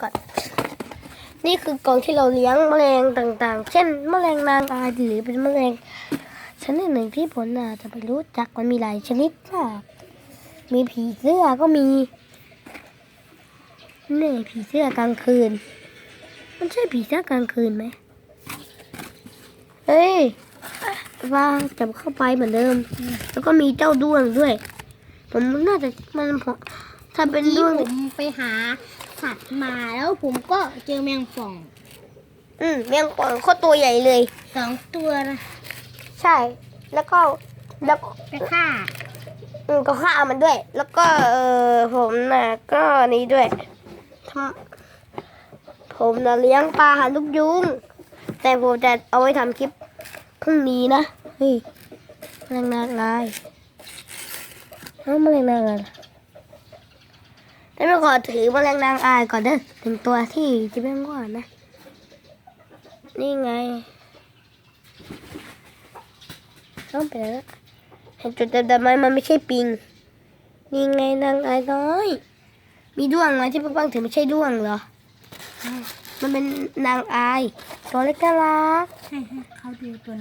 ก่อน นี่คือกล่องที่เราเลี้ยงแมลงต่างๆ เช่น แมลงนางอายหรือเป็นแมลงชนิดหนึ่งที่ผลน่าจะไปรู้จักมันมีหลายชนิดมากมีผีเสื้อก็มีนี่ผีเสื้อกลางคืน มันใช่ผีเสื้อกลางคืนไหมเฮ้ยว่าจับเข้าไปเหมือนเดิม แล้วก็มีเจ้าด้วงด้วย ผมน่าจะมันถ้าเป็นด้วงผมไปหา สัตว์มาแล้วผมก็เจอแมงป่องอืมแมงป่องโคตรตัวใหญ่เลยสองตัวนะใช่ แล้วก็แล้วก็ไปฆ่าอืมก็ฆ่ามันด้วย แล้วก็เออผมน่ะก็นี้ด้วยทำผมน่ะเลี้ยงปลาหาลูกยุงแต่ผมจะเอาไว้ทำคลิปพรุ่งนี้นะเฮ้ยแมลงนางลายเอ้าแมลงนางอะไร แล้วไม่ขอถือแมลงนางอายก่อนเด้อถึงตัวที่จะเป็นก่อนนะ นี่ไงต้องไปแล้วเห็นจุดดำๆไหมมันไม่ใช่ปิง นี่ไงนางอายน้อย มีด้วงไหมที่ปังๆถึงไม่ใช่ด้วงเหรอ มันเป็นนางอาย ตัวเล็กน่ารักให้ให้เขาดูตัว